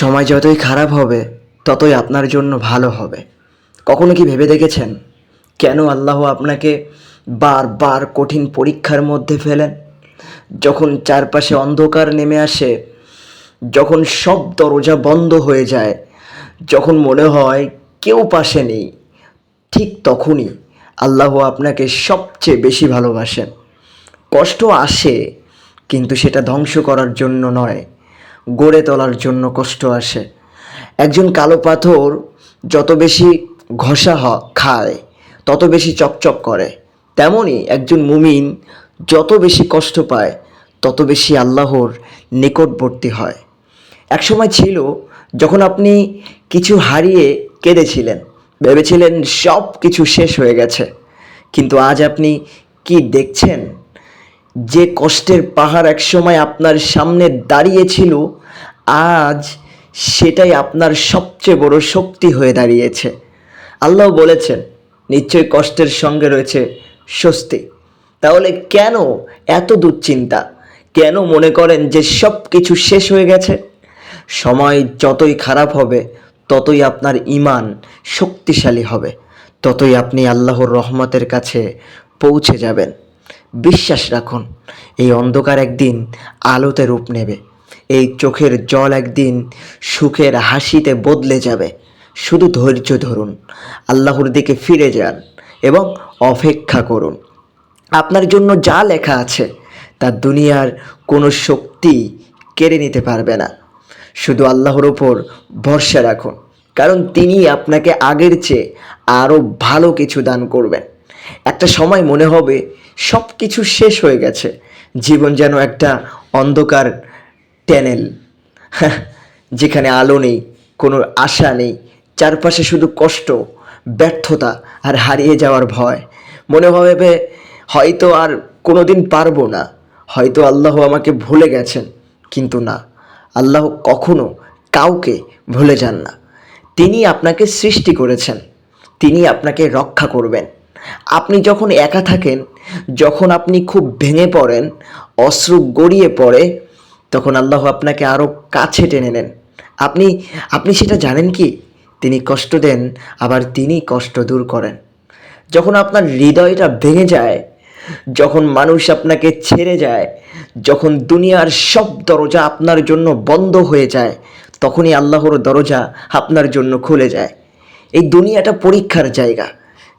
সময় যতই খারাপ হবে, ততই আপনার জন্য ভালো হবে। কখনো কি ভেবে দেখেছেন? কেন আল্লাহ আপনাকে বারবার কঠিন পরীক্ষার মধ্যে ফেলেন? যখন চারপাশে অন্ধকার নেমে আসে, যখন সব দরজা বন্ধ হয়ে যায়, যখন মনে হয় কেউ পাশে নেই, ঠিক তখনই আল্লাহ আপনাকে সবচেয়ে বেশি ভালোবাসেন। কষ্ট আসে, কিন্তু সেটা ধ্বংস করার জন্য নয়। গড়ে তোলার জন্য কষ্ট আসে। একজন কালো পাথর যত বেশি ঘষা হ- খায়, তত বেশি চকচক করে। তেমনি একজন মুমিন যত বেশি কষ্ট পায়, তত বেশি আল্লাহর নিকটবর্তী হয়। একসময় ছিল যখন আপনি কিছু হারিয়ে কেঁদেছিলেন, ভেবেছিলেন সব কিছু শেষ হয়ে গেছে। কিন্তু আজ আপনি কি দেখছেন? যে কষ্টের পাহাড় একসময় আপনার সামনে দাঁড়িয়েছিল, আজ সেটাই আপনার সবচেয়ে বড় শক্তি হয়ে দাঁড়িয়েছে। আল্লাহ বলেছেন নিশ্চয়ই কষ্টের সঙ্গে রয়েছে স্বস্তি। তাহলে কেন এত দুশ্চিন্তা? কেন মনে করেন যে সব কিছু শেষ হয়ে গেছে? সময় যতই খারাপ হবে, ততই আপনার ইমান শক্তিশালী হবে। ততই আপনি আল্লাহর রহমতের কাছে পৌঁছে যাবেন। বিশ্বাস রাখুন, এই অন্ধকার একদিন আলোতে রূপ নেবে। এই চোখের জল একদিন সুখের হাসিতে বদলে যাবে। শুধু ধৈর্য ধরুন, আল্লাহর দিকে ফিরে যান এবং অপেক্ষা করুন। আপনার জন্য যা লেখা আছে, তা দুনিয়ার কোনো শক্তি কেড়ে নিতে পারবে না। শুধু আল্লাহর ওপর ভরসা রাখুন, কারণ তিনি আপনাকে আগের চেয়ে আরও ভালো কিছু দান করবেন। একটা সময় মনে হবে সব কিছু শেষ হয়ে গেছে। জীবন যেন একটা অন্ধকার ট্যানেল। যেখানে আলো নেই, কোনো আশা নেই, চারপাশে শুধু কষ্ট, ব্যর্থতা আর হারিয়ে যাওয়ার ভয়। মনে হবে, হয়তো আর কোনো দিন পারব না। হয়তো আল্লাহ আমাকে ভুলে গেছেন, কিন্তু না। আল্লাহ কখনো কাউকে ভুলে যান না। তিনি আপনাকে সৃষ্টি করেছেন। তিনি আপনাকে রক্ষা করবেন। আপনি যখন একা থাকেন, যখন আপনি খুব ভেঙে পড়েন, অশ্রু গড়িয়ে পড়ে, তখন আল্লাহ আপনাকে আরও কাছে টেনে নেন। আপনি আপনি সেটা জানেন কি? তিনি কষ্ট দেন, আবার তিনি কষ্ট দূর করেন। যখন আপনার হৃদয়টা ভেঙে যায়, যখন মানুষ আপনাকে ছেড়ে যায়, যখন দুনিয়ার সব দরজা আপনার জন্য বন্ধ হয়ে যায়, তখনই আল্লাহর দরজা আপনার জন্য খুলে যায়। এই দুনিয়াটা পরীক্ষার জায়গা।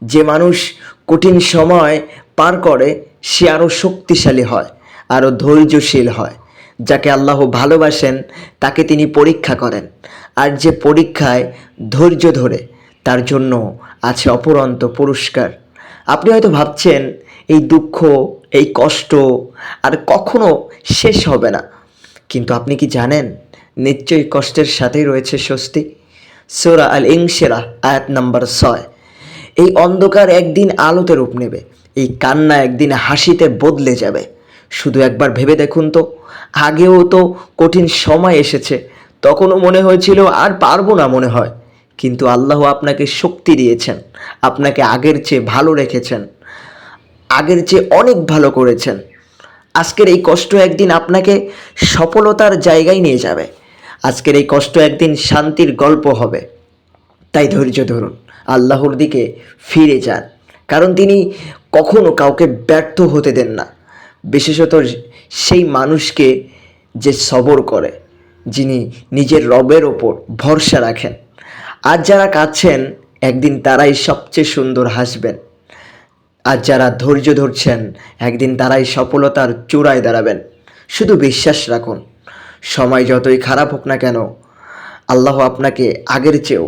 যে মানুষ কঠিন সময় পার করে, সে আরও শক্তিশালী হয়, আরও ধৈর্যশীল হয়। যাকে আল্লাহ ভালোবাসেন, তাকে তিনি পরীক্ষা করেন। আর যে পরীক্ষায় ধৈর্য ধরে, তার জন্য আছে অপরন্ত পুরস্কার। আপনি হয়তো ভাবছেন, এই দুঃখ, এই কষ্ট আর কখনো শেষ হবে না। কিন্তু আপনি কি জানেন, নিশ্চয়ই কষ্টের সাথেই রয়েছে স্বস্তি? সোরা আল ইংসেরা আয়াত নাম্বার ছয়। এই অন্ধকার একদিন আলোতে রূপ নেবে, এই কান্না একদিন হাসিতে বদলে যাবে। শুধু একবার ভেবে দেখুন তো, আগেও তো কঠিন সময় এসেছে, তখনও মনে হয়েছিল আর পারব না মনে হয়। কিন্তু আল্লাহ আপনাকে শক্তি দিয়েছেন, আপনাকে আগের চেয়ে ভালো রেখেছেন, আগের চেয়ে অনেক ভালো করেছেন। আজকের এই কষ্ট একদিন আপনাকে সফলতার জায়গায় নিয়ে যাবে। আজকের এই কষ্ট একদিন শান্তির গল্প হবে। তাই ধৈর্য ধরুন। আল্লাহর দিকে ফিরে যান। কারণ তিনি কখনো কাউকে ব্যর্থ হতে দেন না। বিশেষত সেই মানুষকে যে সবর করে, যিনি নিজের রবের ওপর ভরসা রাখেন। আর যারা কাঁদছেন, একদিন তারাই সবচেয়ে সুন্দর হাসবেন। আর যারা ধৈর্য ধরছেন, একদিন তারাই সফলতার চূড়ায় দাঁড়াবেন। শুধু বিশ্বাস রাখুন, সময় যতই খারাপ হোক না কেন, আল্লাহ আপনাকে আগের চেয়েও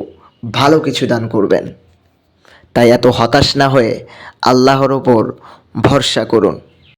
ভালো কিছু দান করবেন। তাই এত হতাশ না হয়ে আল্লাহর ওপর ভরসা করুন।